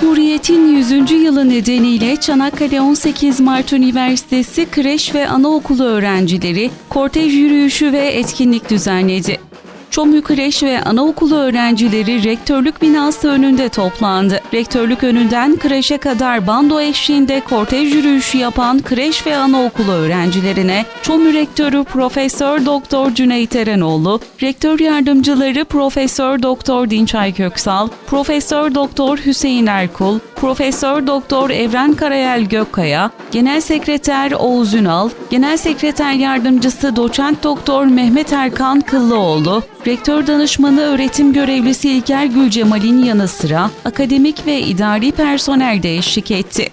Cumhuriyet'in 100. yılı nedeniyle Çanakkale 18 Mart Üniversitesi kreş ve anaokulu öğrencileri kortej yürüyüşü ve etkinlik düzenledi. Çomlu Kreş ve Anaokulu öğrencileri rektörlük binası önünde toplandı. Rektörlük önünden kreşe kadar bando eşliğinde kortej yürüyüşü yapan kreş ve anaokulu öğrencilerine Çomlu Rektörü Profesör Doktor Cüneyt Erenoğlu, Rektör Yardımcıları Profesör Doktor Dinçay Köksal, Profesör Doktor Hüseyin Erkul, Profesör Doktor Evren Karayel Gökkaya, Genel Sekreter Oğuz Ünal, Genel Sekreter Yardımcısı Doçent Doktor Mehmet Erkan Kıllıoğlu, Rektör Danışmanı Öğretim Görevlisi İlker Gülcemal'in yanı sıra akademik ve idari personel de eşlik etti.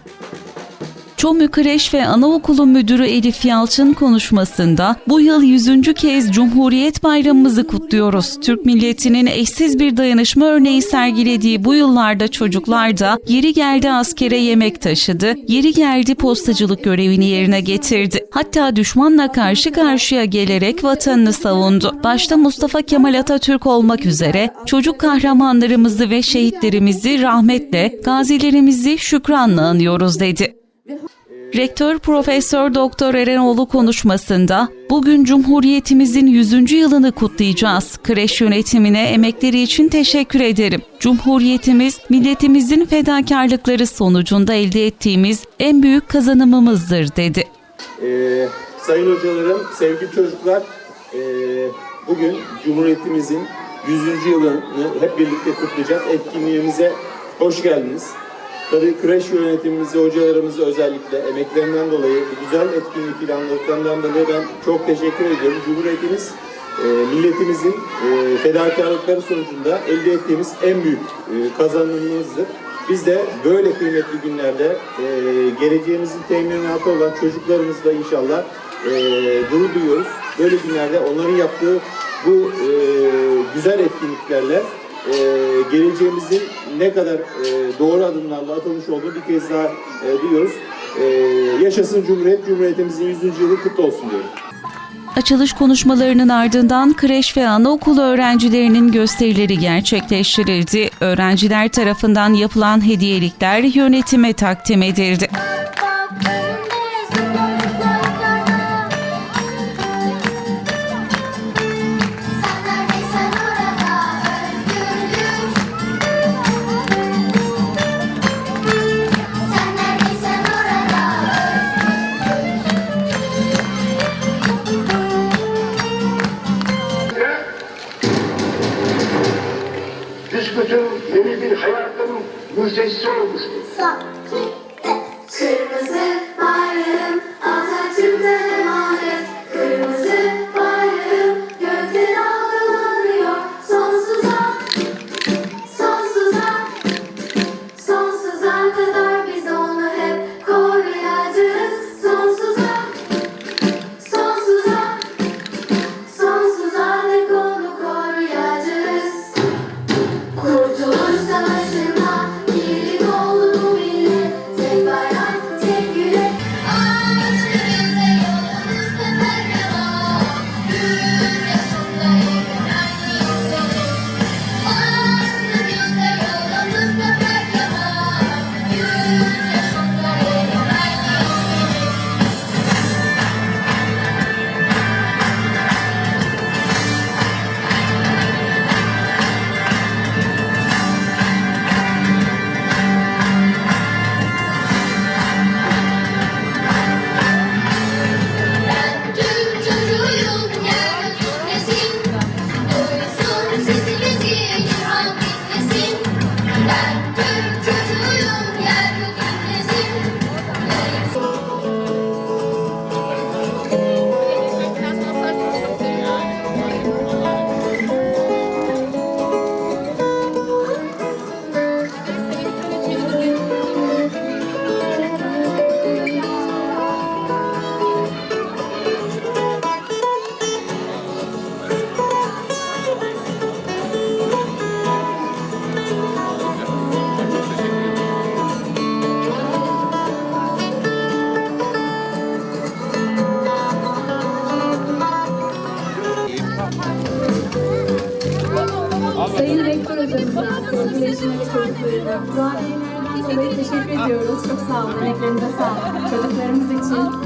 Çomlu Kreş ve Anaokulu Müdürü Elif Yalçın konuşmasında bu yıl 100. kez Cumhuriyet Bayramımızı kutluyoruz. Türk milletinin eşsiz bir dayanışma örneği sergilediği bu yıllarda çocuklar da yeri geldi askere yemek taşıdı, yeri geldi postacılık görevini yerine getirdi. Hatta düşmanla karşı karşıya gelerek vatanını savundu. Başta Mustafa Kemal Atatürk olmak üzere çocuk kahramanlarımızı ve şehitlerimizi rahmetle, gazilerimizi şükranla anıyoruz dedi. Rektör Profesör Doktor Erenoğlu konuşmasında bugün Cumhuriyetimizin 100. yılını kutlayacağız. Kreş yönetimine emekleri için teşekkür ederim. Cumhuriyetimiz milletimizin fedakarlıkları sonucunda elde ettiğimiz en büyük kazanımımızdır dedi. Ee, sayın hocalarım, sevgili çocuklar, ee, bugün Cumhuriyetimizin 100. yılını hep birlikte kutlayacağız. Etkinliğimize hoş geldiniz. Tabii kreş yönetimimizi, hocalarımızı özellikle emeklerinden dolayı, güzel etkinlik planladıklarından dolayı ben çok teşekkür ediyorum. Cumhuriyetimiz e, milletimizin e, fedakarlıkları sonucunda elde ettiğimiz en büyük e, kazanımımızdır. Biz de böyle kıymetli günlerde e, geleceğimizin teminatı olan çocuklarımızla inşallah e, gurur duyuyoruz. Böyle günlerde onların yaptığı bu e, güzel etkinliklerle e, geleceğimizin ne kadar e, doğru adımlarla atılmış olduğunu bir kez daha e, duyuyoruz. E, yaşasın Cumhuriyet, Cumhuriyetimizin 100. yılı kutlu olsun diyorum. Açılış konuşmalarının ardından kreş ve anaokulu öğrencilerinin gösterileri gerçekleştirildi. Öğrenciler tarafından yapılan hediyelikler yönetime takdim edildi. Müjdecisi olmuştur. Kırmızı Ve çocuklarına, dolayı teşekkür ediyoruz. Çok sağ olun. Emeklerinize sağlık. Çocuklarımız için